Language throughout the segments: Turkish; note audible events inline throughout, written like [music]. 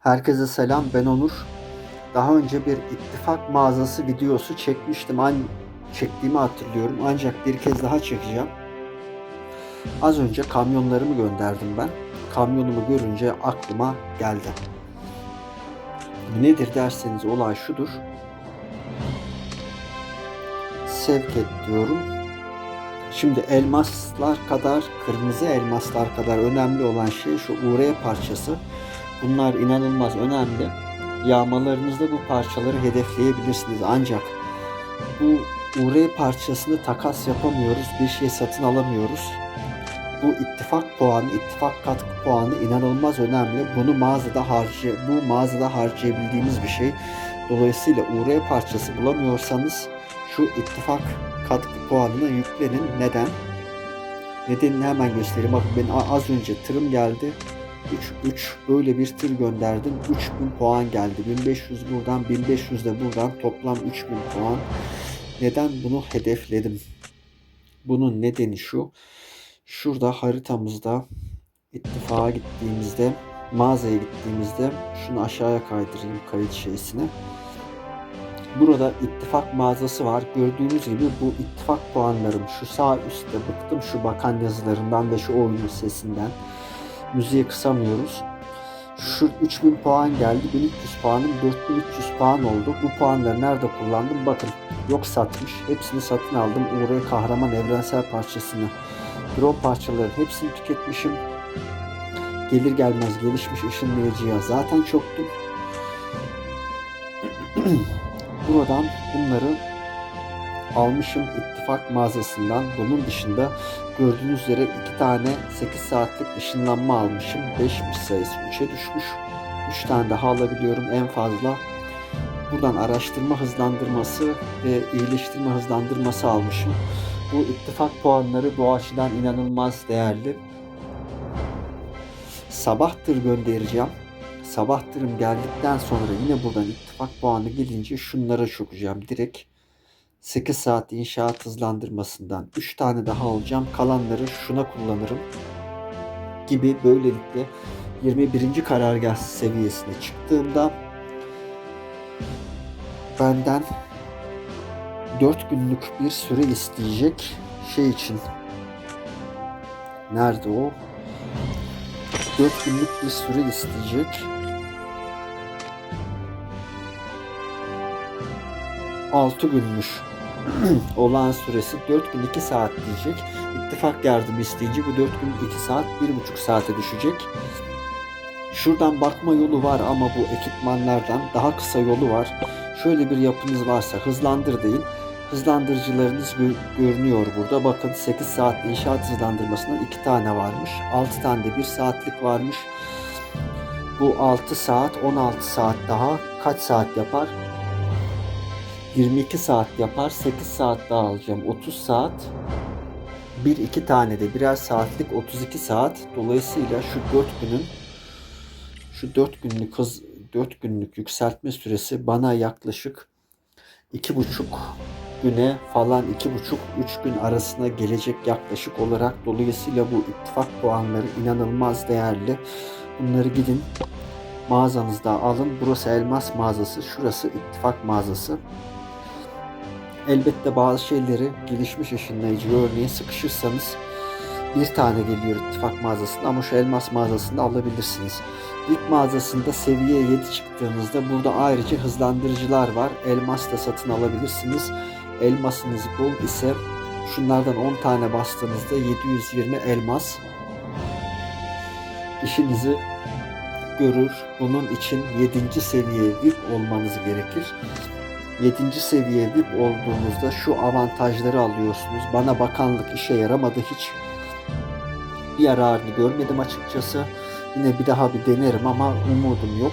Herkese selam ben Onur. Daha önce bir ittifak mağazası videosu çekmiştim. An çektiğimi hatırlıyorum ancak bir kez daha çekeceğim. Az önce kamyonlarımı gönderdim ben. Kamyonumu görünce aklıma geldi. Nedir derseniz olay şudur. Sevk et diyorum. Şimdi elmaslar kadar, kırmızı elmaslar kadar önemli olan şey şu UR parçası. Bunlar inanılmaz önemli. Yağmalarınızda bu parçaları hedefleyebilirsiniz. Ancak bu UR parçasını takas yapamıyoruz. Bir şey satın alamıyoruz. Bu ittifak puanı, ittifak katkı puanı inanılmaz önemli. Bunu mağazada harcı, bu mağazada harcayabildiğimiz bir şey. Dolayısıyla UR parçası bulamıyorsanız şu ittifak katkı puanına yüklenin. Neden? Nedenini hemen göstereyim. Bakın ben az önce tırım geldi. 3 3 böyle bir tır gönderdim. 3000 puan geldi. 1500 buradan, 1500 de buradan toplam 3000 puan. Neden bunu hedefledim? Bunun nedeni şu. Şurada haritamızda ittifaka gittiğimizde, mağazaya gittiğimizde şunu aşağıya kaydırayım kayıt şeysine. Burada ittifak mağazası var. Gördüğünüz gibi bu ittifak puanlarım şu sağ üstte bıktım şu bakan yazılarından ve şu oyunun sesinden. Müziği kısamıyoruz. Şu 3000 puan geldi. 1300 puanım 4300 puan oldu. Bu puanları nerede kullandım? Bakın yok satmış. Hepsini satın aldım. Uğur'a kahraman evrensel parçasını. Drone parçaların hepsini tüketmişim. Gelir gelmez gelişmiş ışınlayıcıya zaten çoktum. [clears throat] Buradan bunları almışım ittifak mağazasından. Bunun dışında gördüğünüz üzere iki tane 8 saatlik ışınlanma almışım. 5'miş sayısı 3'e düşmüş. 3 tane daha alabiliyorum en fazla. Buradan araştırma hızlandırması ve iyileştirme hızlandırması almışım. Bu ittifak puanları bu açıdan inanılmaz değerli. Sabahtır göndereceğim. Sabahtırım geldikten sonra yine buradan ittifak puanı gelince şunlara çökeceğim. Direkt 8 saat inşaat hızlandırmasından 3 tane daha alacağım. Kalanları şuna kullanırım. Gibi böylelikle 21. karargah seviyesine çıktığımda benden 4 günlük bir süre isteyecek şey için. Nerede o? 4 günlük bir süre isteyecek. 6 günmüş. [clears throat] Olağan süresi 4 gün 2 saat diyecek. İttifak yardımı isteyince bu 4 gün 2 saat 1,5 saate düşecek. Şuradan bakma yolu var ama bu ekipmanlardan daha kısa yolu var. Şöyle bir yapınız varsa hızlandır deyin. Hızlandırıcılarınız görünüyor burada. Bakın 8 saat inşaat hızlandırmasından 2 tane varmış. 6 tane de 1 saatlik varmış. Bu 6 saat 16 saat daha kaç saat yapar? 22 saat yapar. 8 saat daha alacağım. 30 saat. Bir iki tane de birer saatlik 32 saat. Dolayısıyla şu 4 günün şu 4 günlük hız 4 günlük yükseltme süresi bana yaklaşık 2,5 güne falan 2,5-3 gün arasına gelecek yaklaşık olarak. Dolayısıyla bu ittifak puanları inanılmaz değerli. Bunları gidin mağazanızda alın. Burası elmas mağazası, şurası ittifak mağazası. Elbette bazı şeyleri gelişmiş ışınlayıcı örneğin sıkışırsanız bir tane geliyor ittifak mağazasında ama şu elmas mağazasında alabilirsiniz. İlk mağazasında seviye 7 çıktığınızda burada ayrıca hızlandırıcılar var. Elmas da satın alabilirsiniz. Elmasınız bol ise şunlardan 10 tane bastığınızda 720 elmas işinizi görür. Bunun için 7. seviye VIP olmanız gerekir. 7. seviye VIP olduğunuzda şu avantajları alıyorsunuz. Bana bakanlık işe yaramadı hiç. Bir yararını görmedim açıkçası. Yine bir daha bir denerim ama umudum yok.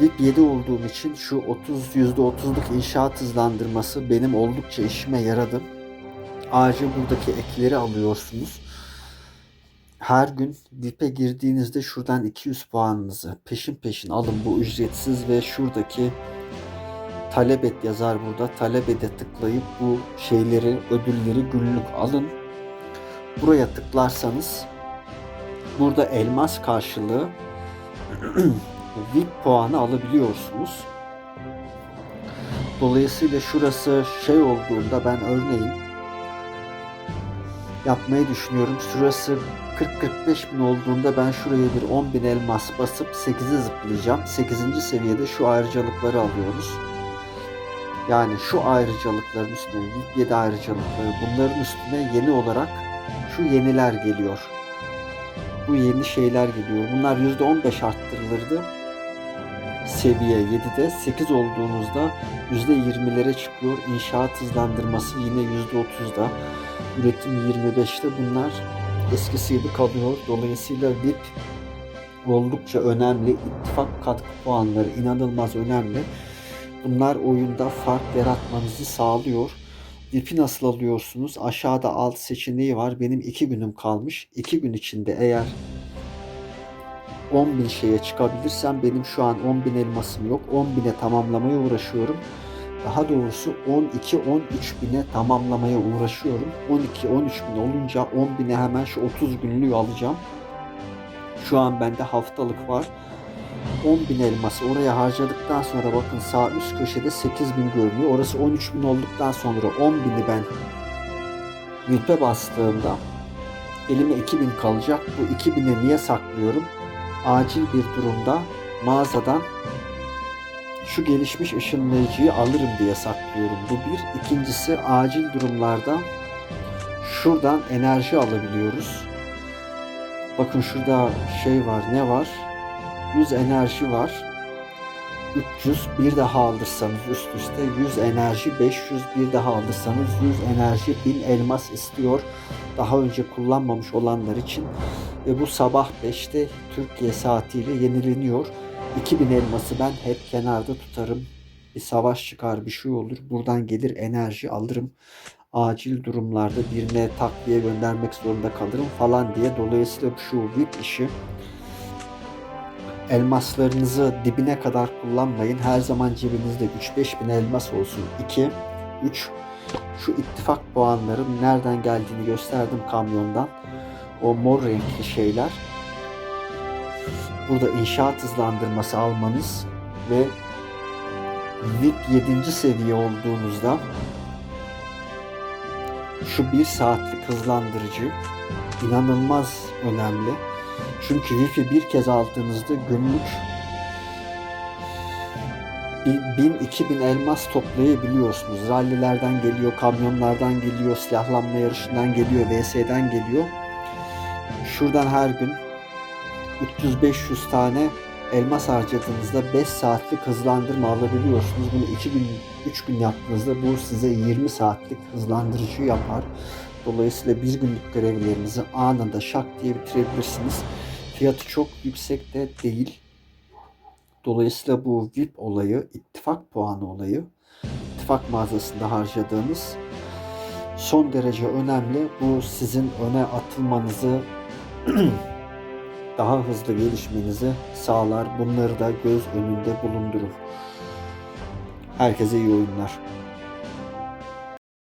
VIP 7 olduğum için şu 30 %30'luk inşaat hızlandırması benim oldukça işime yaradı. Ayrıca buradaki ekleri alıyorsunuz. Her gün VIP'e girdiğinizde şuradan 200 puanınızı peşin peşin alın. Bu ücretsiz ve şuradaki talep et yazar burada. Talep ede tıklayıp bu şeyleri, ödülleri günlük alın. Buraya tıklarsanız burada elmas karşılığı [clears throat] VIP puanı alabiliyorsunuz. Dolayısıyla şurası şey olduğunda ben örneğin yapmayı düşünüyorum. Şurası 40-45 bin olduğunda ben şuraya bir 10 bin elmas basıp 8'e zıplayacağım. 8. seviyede şu ayrıcalıkları alıyoruz. Yani şu ayrıcalıkların üstüne VIP 7 ayrıcalıkları bunların üstüne yeni olarak şu yeniler geliyor. Bu yeni şeyler geliyor. Bunlar %15 arttırılırdı. Seviye 7'de 8 olduğunuzda %20'lere çıkıyor. İnşaat hızlandırması yine %30'da. Üretim 25'te bunlar eskisi gibi kalıyor. Dolayısıyla VIP oldukça önemli. İttifak katkı puanları inanılmaz önemli. Bunlar oyunda fark yaratmanızı sağlıyor. VIP'i nasıl alıyorsunuz? Aşağıda alt seçeneği var. Benim 2 günüm kalmış. 2 gün içinde eğer 10 bin şeye çıkabilirsem benim şu an 10 bin elmasım yok. 10 bine tamamlamaya uğraşıyorum. Daha doğrusu 12-13 bine tamamlamaya uğraşıyorum. 12-13 bin olunca 10 bine hemen şu 30 günlüğü alacağım. Şu an bende haftalık var. 10 bin elması oraya harcadıktan sonra bakın sağ üst köşede 8 bin görünüyor. Orası 13 bin olduktan sonra 10 bini ben yüpe bastığımda elime 2000 kalacak. Bu 2000'i niye saklıyorum? Acil bir durumda mağazadan şu gelişmiş ışınlayıcıyı alırım diye saklıyorum. Bu bir. İkincisi acil durumlarda şuradan enerji alabiliyoruz. Bakın şurada şey var ne var? 100 enerji var. 300 bir daha alırsanız üst üste 100 enerji 500 bir daha alırsanız 100 enerji 1000 elmas istiyor. Daha önce kullanmamış olanlar için ve bu sabah 5'te Türkiye saatiyle yenileniyor. 2000 elması ben hep kenarda tutarım. Bir savaş çıkar bir şey olur. Buradan gelir enerji alırım. Acil durumlarda birine takviye göndermek zorunda kalırım falan diye. Dolayısıyla şu VIP işi elmaslarınızı dibine kadar kullanmayın. Her zaman cebinizde 3-5 bin elmas olsun. 2, 3 şu ittifak puanların nereden geldiğini gösterdim kamyondan. O mor renkli şeyler. Burada inşaat hızlandırması almanız ve VIP 7. seviye olduğunuzda şu bir saatlik hızlandırıcı inanılmaz önemli. Çünkü Wi-Fi bir kez aldığınızda günlük 1000-2000 elmas toplayabiliyorsunuz. Rallilerden geliyor, kamyonlardan geliyor, silahlanma yarışından geliyor, VS'den geliyor. Şuradan her gün 300-500 tane elmas harcadığınızda 5 saatlik hızlandırma alabiliyorsunuz. Bunu 2 gün, 3 gün yaptığınızda bu size 20 saatlik hızlandırıcı yapar. Dolayısıyla bir günlük görevlerinizi anında şak diye bitirebilirsiniz. Fiyatı çok yüksek de değil. Dolayısıyla bu VIP olayı, ittifak puanı olayı, ittifak mağazasında harcadığınız son derece önemli. Bu sizin öne atılmanızı [clears throat] daha hızlı gelişmenizi sağlar. Bunları da göz önünde bulundurun. Herkese iyi oyunlar.